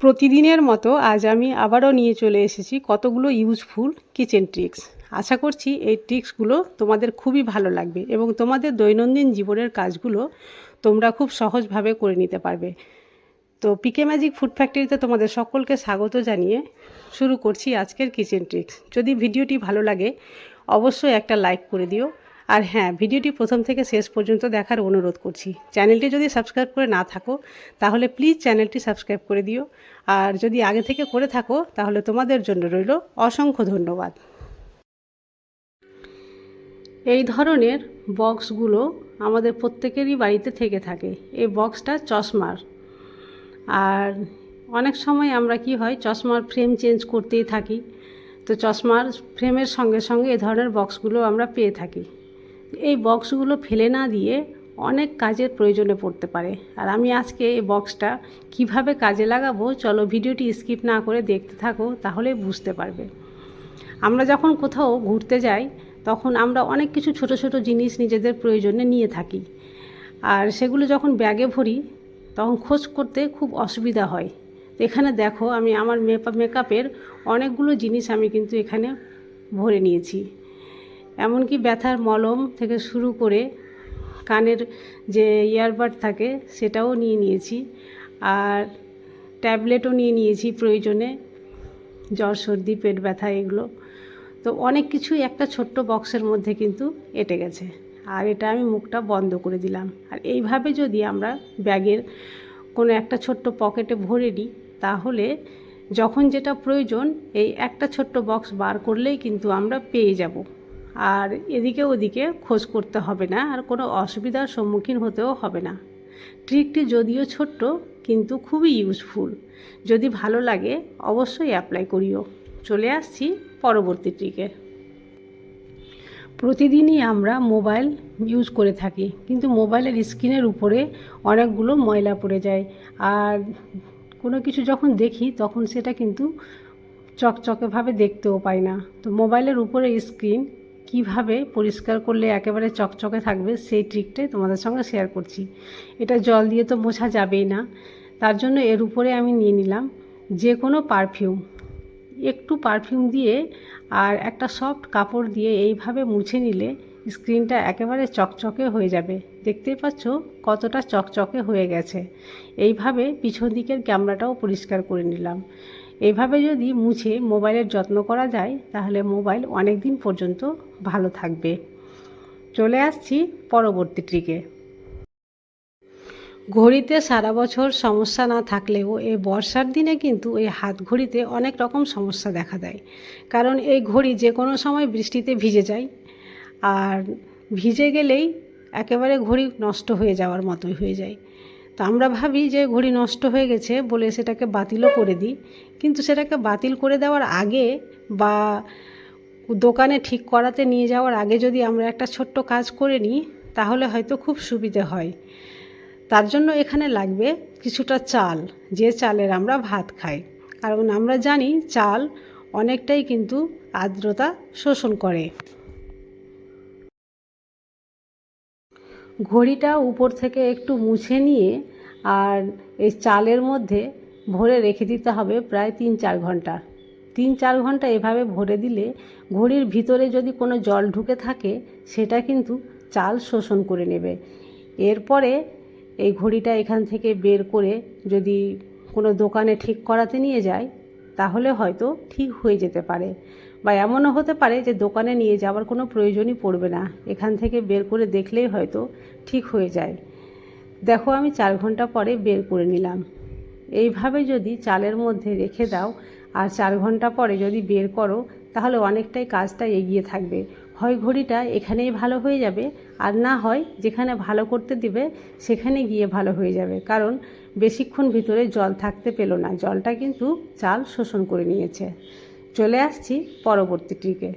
প্রতিদিনের মতো আজ আমি আবারও নিয়ে চলে এসেছি কতগুলো ইউজফুল কিচেন ট্রিক্স আশা করছি এই ট্রিক্সগুলো তোমাদের খুবই ভালো লাগবে এবং তোমাদের দৈনন্দিন জীবনের কাজগুলো তোমরা খুব সহজভাবে করে নিতে পারবে। তো পিকে ম্যাজিক ফুড ফ্যাক্টরিতে তোমাদের সকলকে স্বাগত জানিয়ে শুরু করছি আজকের কিচেন ট্রিক্স যদি ভিডিওটি ভালো লাগে, অবশ্যই একটা লাইক করে দিও। আর হ্যাঁ ভিডিওটি প্রথম থেকে শেষ পর্যন্ত দেখার অনুরোধ করছি। চ্যানেলটি যদি সাবস্ক্রাইব করে না থাকো, তাহলে প্লিজ চ্যানেলটি সাবস্ক্রাইব করে দিও। আর যদি আগে থেকে করে থাকো, তাহলে তোমাদের জন্য রইল অসংখ্য ধন্যবাদ। এই ধরনের বক্সগুলো আমাদের প্রত্যেকেরই বাড়িতে থেকে থাকে। এই বক্সটা চশমার। আর অনেক সময় আমরা কি হয়, চশমার ফ্রেম চেঞ্জ করতেই থাকি। তো চশমার ফ্রেমের সঙ্গে সঙ্গে এ ধরনের বক্সগুলো আমরা পেয়ে থাকি। এই বক্সগুলো ফেলে না দিয়ে অনেক কাজের প্রয়োজনে পড়তে পারে। আর আমি আজকে এই বক্সটা কীভাবে কাজে লাগাবো, চলো ভিডিওটি স্কিপ না করে দেখতে থাকো, তাহলে বুঝতে পারবে। আমরা যখন কোথাও ঘুরতে যাই, তখন আমরা অনেক কিছু ছোট ছোট জিনিস নিজেদের প্রয়োজনে নিয়ে থাকি। আর সেগুলো যখন ব্যাগে ভরি, তখন খোঁজ করতে খুব অসুবিধা হয়। এখানে দেখো, আমি আমার মেকআপের অনেকগুলো জিনিস আমি কিন্তু এখানে ভরে নিয়েছি। এমনকি ব্যথার মলম থেকে শুরু করে কানের যে ইয়ারবাড থাকে সেটাও নিয়ে নিয়েছি আর ট্যাবলেটও নিয়ে নিয়েছি প্রয়োজনে, জ্বর, সর্দি, পেট ব্যথা এগুলো। তো অনেক কিছুই একটা ছোট্ট বক্সের মধ্যে কিন্তু এটে গেছে আর এটা আমি মুখটা বন্ধ করে দিলাম। আর এইভাবে যদি আমরা ব্যাগের কোনো একটা ছোট্ট পকেটে ভরে নিই, তাহলে যখন যেটা প্রয়োজন, এই একটা ছোট্ট বক্স বার করলেই কিন্তু আমরা পেয়ে যাব। আর এদিকে ওদিকে খোঁজ করতে হবে না, আর কোনো অসুবিধার সম্মুখীন হতেও হবে না। ট্রিকটি যদিও ছোট্ট, কিন্তু খুবই ইউজফুল। যদি ভালো লাগে, অবশ্যই অ্যাপ্লাই করিও। চলে আসছি পরবর্তী ট্রিকে। প্রতিদিনই আমরা মোবাইল ইউজ করে থাকি, কিন্তু মোবাইলের স্ক্রিনের উপরে অনেকগুলো ময়লা পড়ে যায়। আর কোনো কিছু যখন দেখি, তখন সেটা কিন্তু চকচকেভাবে দেখতেও পাই না। তো মোবাইলের উপরে স্ক্রিন কীভাবে পরিষ্কার করলে একেবারে চকচকে থাকবে সেই ট্রিকটাই তোমাদের সঙ্গে শেয়ার করছি। এটা জল দিয়ে তো মোছা যাবেই না। তার জন্য এর উপরে আমি নিয়ে নিলাম যে কোনো পারফিউম একটু পারফিউম দিয়ে আর একটা সফট কাপড় দিয়ে এইভাবে মুছে নিলে স্ক্রিনটা একেবারে চকচকে হয়ে যাবে। দেখতেই পাচ্ছ কতটা চকচকে হয়ে গেছে। এইভাবে পিছন দিকের ক্যামেরাটাও পরিষ্কার করে নিলাম। এইভাবে যদি মুছে মোবাইলের যত্ন করা যায়, তাহলে মোবাইল অনেক দিন পর্যন্ত ভালো থাকবে। চলে আসছি পরবর্তী ট্রিকে। ঘড়িতে সারা বছর সমস্যা না থাকলেও এই বর্ষার দিনে কিন্তু এই হাত ঘড়িতে অনেক রকম সমস্যা দেখা দেয়। কারণ এই ঘড়ি যে কোনো সময় বৃষ্টিতে ভিজে যায়, আর ভিজে গেলেই একেবারে ঘড়ি নষ্ট হয়ে যাওয়ার মতোই হয়ে যায়। তো আমরা ভাবি যে ঘড়ি নষ্ট হয়ে গেছে বলে সেটাকে বাতিলও করে দিই। কিন্তু সেটাকে বাতিল করে দেওয়ার আগে বা দোকানে ঠিক করাতে নিয়ে যাওয়ার আগে যদি আমরা একটা ছোট্ট কাজ করে নিই, তাহলে হয়তো খুব সুবিধে হয়। তার জন্য এখানে লাগবে কিছুটা চাল, যে চালের আমরা ভাত খাই। কারণ আমরা জানি চাল অনেকটাই কিন্তু আর্দ্রতা শোষণ করে। ঘড়িটা উপর থেকে একটু মুছে নিয়ে আর এই চালের মধ্যে ভরে রেখে দিতে হবে প্রায় তিন চার ঘণ্টা। তিন চার ঘণ্টা এভাবে ভরে দিলে ঘড়ির ভিতরে যদি কোনো জল ঢুকে থাকে, সেটা কিন্তু চাল শোষণ করে নেবে। এরপরে এই ঘড়িটা এখান থেকে বের করে যদি কোনো দোকানে ঠিক করাতে নিয়ে যায়, তাহলে হয়তো ঠিক হয়ে যেতে পারে। বা এমনও হতে পারে যে দোকানে নিয়ে যাওয়ার কোনো প্রয়োজনই পড়বে না। এখান থেকে বের করে দেখলেই হয়তো ঠিক হয়ে যায়। দেখো, আমি চার ঘণ্টা পরে বের করে নিলাম। এইভাবে যদি চালের মধ্যে রেখে দাও আর চার ঘণ্টা পরে যদি বের করো, তাহলে অনেকটাই কাজটা এগিয়ে থাকবে। হয় ঘড়িটা এখানেই ভালো হয়ে যাবে, আর না হয় যেখানে ভালো করতে দিবে, সেখানে গিয়ে ভালো হয়ে যাবে। কারণ বেশিক্ষণ ভিতরে জল থাকতে পেল না। জলটা কিন্তু চাল শোষণ করে নিয়েছে। চলে আসছি পরবর্তী ট্রিকে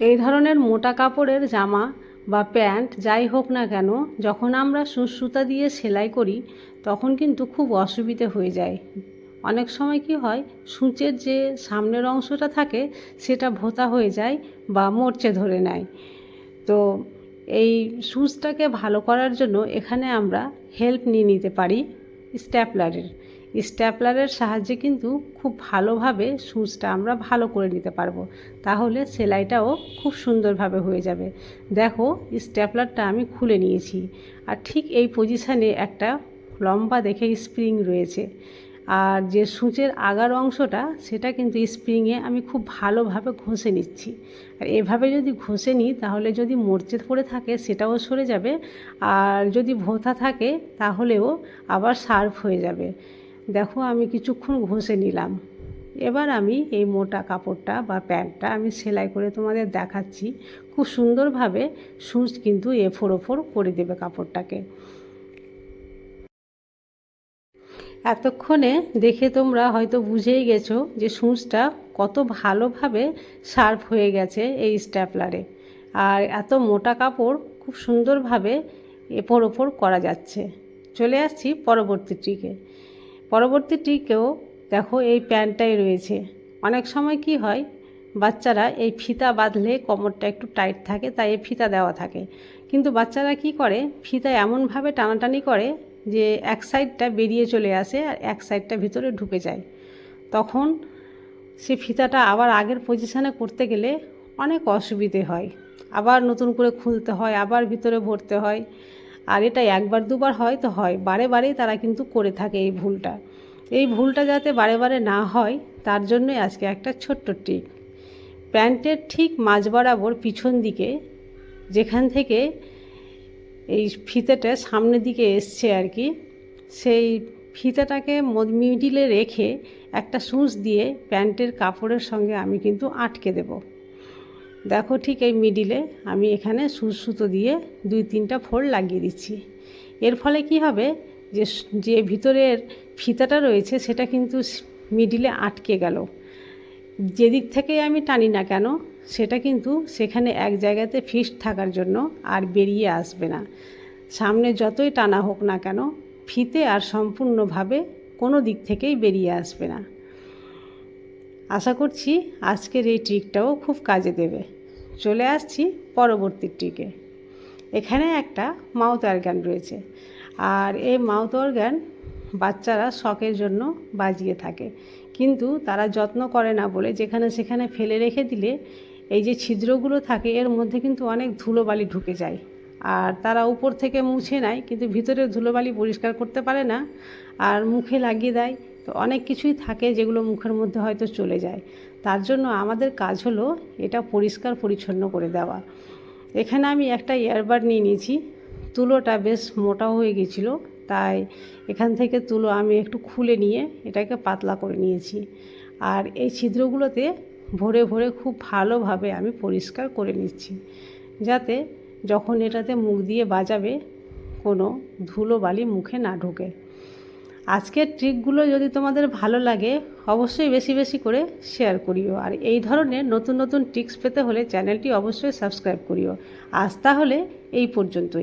এই ধরনের মোটা কাপড়ের জামা বা প্যান্ট যাই হোক না কেন, যখন আমরা সুতা দিয়ে সেলাই করি, তখন কিন্তু খুব অসুবিধে হয়ে যায়। অনেক সময় কি হয়, সূচের যে সামনের অংশটা থাকে, সেটা ভোতা হয়ে যায় বা মরচে ধরে নেয়। তো এই সুচটাকে ভালো করার জন্য এখানে আমরা হেল্প নিয়ে নিতে পারি। স্ট্যাপলারের। স্ট্যাপলারের সাহায্যে কিন্তু খুব ভালোভাবে সুচটা আমরা ভালো করে নিতে পারব। তাহলে সেলাইটাও খুব সুন্দরভাবে হয়ে যাবে। দেখো, স্ট্যাপলারটা আমি খুলে নিয়েছি। আর ঠিক এই পজিশানে একটা লম্বা দেখে স্প্রিং রয়েছে। আর যে সূচের আগার অংশটা, সেটা কিন্তু স্প্রিংয়ে আমি খুব ভালোভাবে ঘষে নিচ্ছি। আর এভাবে যদি ঘষে নিই, তাহলে যদি মরচে পড়ে থাকে, সেটাও সরে যাবে। আর যদি ভোথা থাকে, তাহলেও আবার শার্প হয়ে যাবে। দেখো, আমি কিছুক্ষণ ঘষে নিলাম। এবার আমি এই মোটা কাপড়টা বা প্যান্টটা আমি সেলাই করে তোমাদের দেখাচ্ছি। খুব সুন্দরভাবে সূচ কিন্তু এফোর ওফোর করে দেবে কাপড়টাকে। এতক্ষণে দেখে তোমরা হয়তো বুঝেই গেছো যে সূচটা কত ভালোভাবে শার্প হয়ে গেছে এই স্ট্যাপলারে। আর এত মোটা কাপড় খুব সুন্দরভাবে এপর ওপর করা যাচ্ছে। চলে আসছি পরবর্তী ট্রিকে পরবর্তী ট্রিকেও দেখো এই প্যান্টটাই রয়েছে। অনেক সময় কি হয়, বাচ্চারা এই ফিতা বাঁধলে কোমরটা একটু টাইট থাকে, তাই এই ফিতা দেওয়া থাকে। কিন্তু বাচ্চারা কি করে, ফিতা এমনভাবে টানাটানি করে যে এক সাইডটা বেরিয়ে চলে আসে আর এক সাইডটা ভিতরে ঢুকে যায়। তখন সে ফিতাটা আবার আগের পজিশানে করতে গেলে অনেক অসুবিধে হয়। আবার নতুন করে খুলতে হয়, আবার ভিতরে ভরতে হয়। আর এটা একবার দুবার হয় তো হয়, বারে বারেই তারা কিন্তু করে থাকে এই ভুলটা। এই ভুলটা যাতে বারে বারে না হয়, তার জন্যই আজকে একটা ছোট্ট ট্রিক প্যান্টের ঠিক মাঝ বরাবর পিছন দিকে যেখান থেকে এই ফিতেটা সামনের দিকে এসছে আর কি। সেই ফিতাটাকে মিডিলে রেখে একটা সুচ দিয়ে প্যান্টের কাপড়ের সঙ্গে আমি কিন্তু আটকে দেব। দেখো ঠিক এই মিডিলে আমি এখানে সুচ সুতো দিয়ে দুই তিনটা ফোল্ড লাগিয়ে দিচ্ছি। এর ফলে কি হবে যে যে ভিতরের ফিতাটা রয়েছে সেটা কিন্তু মিডিলে আটকে গেল। যেদিক থেকে আমি টানি না কেন সেটা কিন্তু সেখানে এক জায়গাতে ফিক্সড থাকার জন্য আর বেরিয়ে আসবে না। সামনে যতই টানা হোক না কেন, ফিতে আর সম্পূর্ণভাবে কোনো দিক থেকেই বেরিয়ে আসবে না। আশা করছি আজকের এই ট্রিকটাও খুব কাজে দেবে। চলে আসছি পরবর্তী ট্রিকে এখানে একটা মাউথ অর্গ্যান রয়েছে আর এই মাউথ অর্গ্যান বাচ্চারা শখের জন্য বাজিয়ে থাকে। কিন্তু তারা যত্ন করে না বলে যেখানে সেখানে ফেলে রেখে দিলে এই যে ছিদ্রগুলো থাকে, এর মধ্যে কিন্তু অনেক ধুলোবালি ঢুকে যায়। আর তারা উপর থেকে মুছে নেয়, কিন্তু ভিতরে ধুলোবালি পরিষ্কার করতে পারে না আর মুখে লাগিয়ে দেয়। তো অনেক কিছুই থাকে যেগুলো মুখের মধ্যে হয়তো চলে যায়। তার জন্য আমাদের কাজ হলো এটা পরিষ্কার পরিচ্ছন্ন করে দেওয়া। এখানে আমি একটা ইয়ারবাড নিয়ে নিয়েছি। তুলোটা বেশ মোটা হয়ে গেছিল, তাই এখান থেকে তুলো আমি একটু খুলে নিয়ে এটাকে পাতলা করে নিয়েছি। আর এই ছিদ্রগুলোতে ভরে ভরে খুব ভালোভাবে আমি পরিষ্কার করে নিচ্ছি। যাতে যখন এটাতে মুখ দিয়ে বাজাবে, কোনো ধুলো বালি মুখে না ঢোকে। আজকের ট্রিকগুলো যদি তোমাদের ভালো লাগে, অবশ্যই বেশি বেশি করে শেয়ার করিও। আর এই ধরনের নতুন নতুন ট্রিক্স পেতে হলে চ্যানেলটি অবশ্যই সাবস্ক্রাইব করিও। আজ তাহলে এই পর্যন্তই।